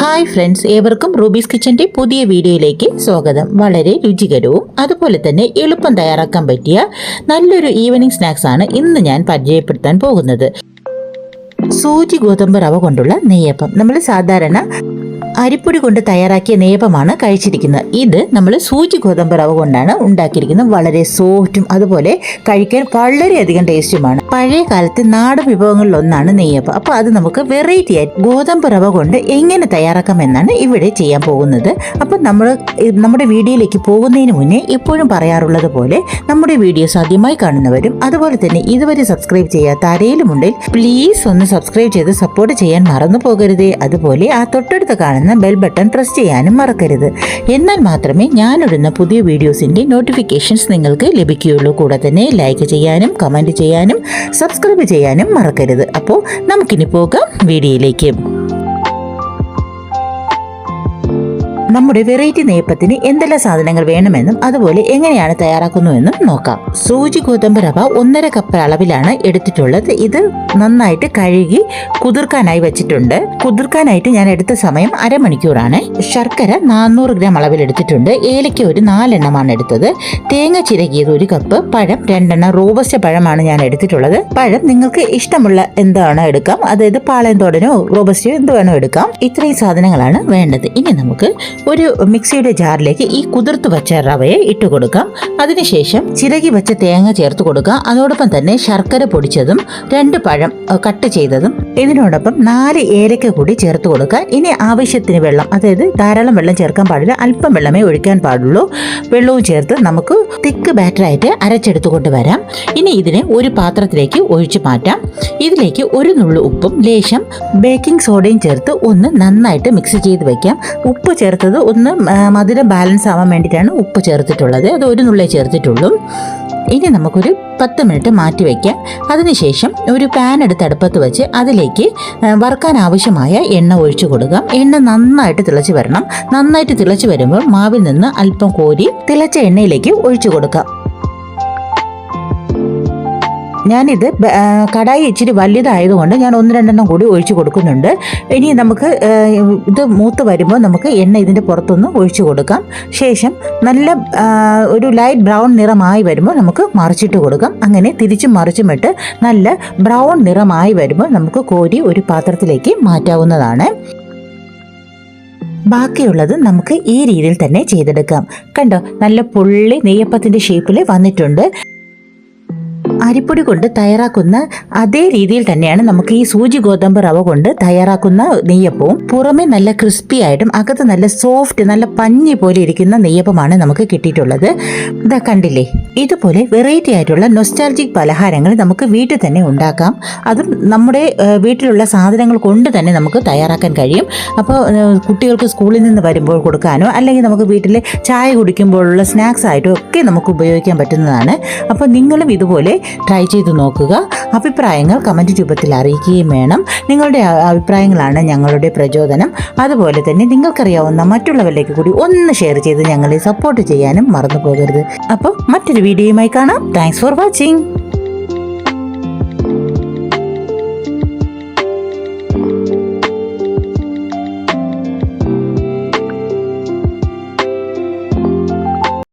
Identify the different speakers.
Speaker 1: Hi friends ഏവർക്കും rubies കിച്ചന്റെ പുതിയ വീഡിയോയിലേക്ക് സ്വാഗതം. വളരെ രുചികരവും അതുപോലെ തന്നെ എളുപ്പം തയ്യാറാക്കാൻ പറ്റിയ നല്ലൊരു ഈവനിങ് സ്നാക്സ് ആണ് ഇന്ന് ഞാൻ പരിചയപ്പെടുത്താൻ പോകുന്നത്. സൂചി ഗോതമ്പ് റവ കൊണ്ടുള്ള നെയ്യപ്പം. നമ്മൾ സാധാരണ അരിപ്പൊടി കൊണ്ട് തയ്യാറാക്കിയ നേപമാണ് കഴിച്ചിരിക്കുന്നത്. ഇത് നമ്മൾ സൂചി ഗോതമ്പ് റവ കൊണ്ടാണ് ഉണ്ടാക്കിയിരിക്കുന്നത്. വളരെ സോഫ്റ്റും അതുപോലെ കഴിക്കാൻ വളരെയധികം ടേസ്റ്റുമാണ്. പഴയ കാലത്ത് നാടൻ വിഭവങ്ങളിലൊന്നാണ് നെയ്യപ്പം. അപ്പോൾ അത് നമുക്ക് വെറൈറ്റി ആയി ഗോതമ്പ് റവ കൊണ്ട് എങ്ങനെ തയ്യാറാക്കാമെന്നാണ് ഇവിടെ ചെയ്യാൻ പോകുന്നത്. അപ്പോൾ നമ്മൾ നമ്മുടെ വീഡിയോയിലേക്ക് പോകുന്നതിന് മുന്നേ എപ്പോഴും പറയാറുള്ളത് പോലെ നമ്മുടെ വീഡിയോസ് ആദ്യമായി കാണുന്നവരും അതുപോലെ തന്നെ ഇതുവരെ സബ്സ്ക്രൈബ് ചെയ്യാത്ത ആരെങ്കിലുമുണ്ടെങ്കിൽ പ്ലീസ് ഒന്ന് സബ്സ്ക്രൈബ് ചെയ്ത് സപ്പോർട്ട് ചെയ്യാൻ മറന്നു പോകരുതേ. അതുപോലെ ആ തൊട്ടടുത്ത് കാണുന്ന ബെൽ ബട്ടൺ പ്രസ് ചെയ്യാനും മറക്കരുത്. എന്നാൽ മാത്രമേ ഞാനിടുന്ന പുതിയ വീഡിയോസിന്റെ നോട്ടിഫിക്കേഷൻസ് നിങ്ങൾക്ക് ലഭിക്കുകയുള്ളൂ. കൂടെ തന്നെ ലൈക്ക് ചെയ്യാനും കമന്റ് ചെയ്യാനും സബ്സ്ക്രൈബ് ചെയ്യാനും മറക്കരുത്. അപ്പോൾ നമുക്കിനി പോകാം വീഡിയോയിലേക്ക്. നമ്മുടെ വെറൈറ്റി നെയ്യപ്പത്തിന് എന്തെല്ലാം സാധനങ്ങൾ വേണമെന്നും അതുപോലെ എങ്ങനെയാണ് തയ്യാറാക്കുന്നുവെന്നും നോക്കാം. സൂചി ഗോതമ്പ് റവ ഒന്നര കപ്പ് അളവിലാണ് എടുത്തിട്ടുള്ളത്. ഇത് നന്നായിട്ട് കഴുകി കുതിർക്കാനായി വെച്ചിട്ടുണ്ട്. കുതിർക്കാനായിട്ട് ഞാൻ എടുത്ത സമയം അരമണിക്കൂറാണ്. ശർക്കര നാനൂറ് ഗ്രാം അളവിൽ എടുത്തിട്ടുണ്ട്. ഏലയ്ക്ക ഒരു നാലെണ്ണമാണ് എടുത്തത്. തേങ്ങ ചിരകിയത് ഒരു കപ്പ് പഴം രണ്ടെണ്ണം റോബസ്റ്റ് പഴമാണ് ഞാൻ എടുത്തിട്ടുള്ളത്. പഴം നിങ്ങൾക്ക് ഇഷ്ടമുള്ള എന്താണോ എടുക്കാം. അതായത് പാളയന്തോടനോ റോബസ്റ്റയോ എന്ത് വേണോ എടുക്കാം. ഇത്രയും സാധനങ്ങളാണ് വേണ്ടത്. ഇനി നമുക്ക് ഒരു മിക്സിയുടെ ജാറിലേക്ക് ഈ കുതിർത്ത് വെച്ച റവയെ ഇട്ട് കൊടുക്കാം. അതിനുശേഷം ചിരകി വെച്ച തേങ്ങ ചേർത്ത് കൊടുക്കുക അതോടൊപ്പം തന്നെ ശർക്കര പൊടിച്ചതും രണ്ട് പഴം കട്ട് ചെയ്തതും ഇതിനോടൊപ്പം നാല് ഏലക്ക കൂടി ചേർത്ത് കൊടുക്കുക ഇനി ആവശ്യത്തിന് വെള്ളം അതായത് ധാരാളം വെള്ളം ചേർക്കാൻ പാടില്ല അല്പം വെള്ളമേ ഒഴിക്കാൻ പാടുള്ളൂ. വെള്ളവും ചേർത്ത് നമുക്ക് തിക്ക് ബാറ്ററായിട്ട് അരച്ചെടുത്ത് കൊണ്ടുവരാം ഇനി ഇതിനെ ഒരു പാത്രത്തിലേക്ക് ഒഴിച്ചു മാറ്റാം. ഇതിലേക്ക് ഒരു നുള്ളു ഉപ്പും ലേശം ബേക്കിംഗ് സോഡയും ചേർത്ത് ഒന്ന് നന്നായിട്ട് മിക്സ് ചെയ്ത് വയ്ക്കാം ഉപ്പ് ചേർത്തത് ഒന്ന് മധുരം ബാലൻസ് ആവാൻ വേണ്ടിയിട്ടാണ് ഉപ്പ് ചേർത്തിട്ടുള്ളത്. അത് ഒരു നുള്ളേ ചേർത്തിട്ടുള്ളൂ. ഇനി നമുക്കൊരു പത്ത് മിനിറ്റ് മാറ്റി വയ്ക്കാം അതിനുശേഷം ഒരു പാൻ എടുത്ത് അടുപ്പത്ത് വെച്ച് അതിലേക്ക് വറുക്കാൻ ആവശ്യമായ എണ്ണ ഒഴിച്ചു കൊടുക്കാം. എണ്ണ നന്നായിട്ട് തിളച്ച് വരണം. നന്നായിട്ട് തിളച്ച് വരുമ്പോൾ മാവിൽ നിന്ന് അല്പം കോരി തിളച്ച എണ്ണയിലേക്ക് ഒഴിച്ചു കൊടുക്കാം. ഞാനിത് കടായി ഇച്ചിരി വലുതായതുകൊണ്ട് ഞാൻ ഒന്ന് രണ്ടെണ്ണം കൂടി ഒഴിച്ചു കൊടുക്കുന്നുണ്ട്. ഇനി നമുക്ക് ഇത് മൂത്ത് വരുമ്പോൾ നമുക്ക് എണ്ണ ഇതിന്റെ പുറത്തൊന്ന് ഒഴിച്ചു കൊടുക്കാം. ശേഷം നല്ല ഒരു ലൈറ്റ് ബ്രൗൺ നിറമായി വരുമ്പോൾ നമുക്ക് മറിച്ചിട്ട് കൊടുക്കാം. അങ്ങനെ തിരിച്ചും മറിച്ചും ഇട്ട് നല്ല ബ്രൗൺ നിറമായി വരുമ്പോൾ നമുക്ക് കോരി ഒരു പാത്രത്തിലേക്ക് മാറ്റാവുന്നതാണ്. ബാക്കിയുള്ളത് നമുക്ക് ഈ രീതിയിൽ തന്നെ ചെയ്തെടുക്കാം. കണ്ടോ നല്ല പുള്ളി നെയ്യപ്പത്തിന്റെ ഷേപ്പിൽ വന്നിട്ടുണ്ട്. അരിപ്പൊടി കൊണ്ട് തയ്യാറാക്കുന്ന അതേ രീതിയിൽ തന്നെയാണ് നമുക്ക് ഈ സൂചി ഗോതമ്പ് റവ കൊണ്ട് തയ്യാറാക്കുന്ന നെയ്യപ്പവും പുറമെ നല്ല ക്രിസ്പി ആയിട്ടും അകത്ത് നല്ല സോഫ്റ്റ് നല്ല പഞ്ഞി പോലെ ഇരിക്കുന്ന നെയ്യപ്പമാണ് നമുക്ക് കിട്ടിയിട്ടുള്ളത്. ഇതാ കണ്ടില്ലേ? ഇതുപോലെ വെറൈറ്റി ആയിട്ടുള്ള നൊസ്റ്റാൾജിക് പലഹാരങ്ങൾ നമുക്ക് വീട്ടിൽ തന്നെ ഉണ്ടാക്കാം. അതും നമ്മുടെ വീട്ടിലുള്ള സാധനങ്ങൾ കൊണ്ട് തന്നെ നമുക്ക് തയ്യാറാക്കാൻ കഴിയും. അപ്പോൾ കുട്ടികൾക്ക് സ്കൂളിൽ നിന്ന് വരുമ്പോൾ കൊടുക്കാനോ അല്ലെങ്കിൽ നമുക്ക് വീട്ടിൽ ചായ കുടിക്കുമ്പോഴുള്ള സ്നാക്സ് ആയിട്ടോ ഒക്കെ നമുക്ക് ഉപയോഗിക്കാൻ പറ്റുന്നതാണ്. അപ്പോൾ നിങ്ങളും ഇതുപോലെ ട്രൈ ചെയ്ത് നോക്കുക. അഭിപ്രായങ്ങൾ കമന്റ് രൂപത്തിൽ അറിയിക്കുകയും വേണം. നിങ്ങളുടെ അഭിപ്രായങ്ങളാണ് ഞങ്ങളുടെ പ്രചോദനം. അതുപോലെ തന്നെ നിങ്ങൾക്കറിയാവുന്ന മറ്റുള്ളവരിലേക്ക് കൂടി ഒന്ന് ഷെയർ ചെയ്ത് ഞങ്ങളെ സപ്പോർട്ട് ചെയ്യാനും മറന്നു പോകരുത് അപ്പോൾ മറ്റൊരു വീഡിയോയുമായി കാണാം. Thanks for watching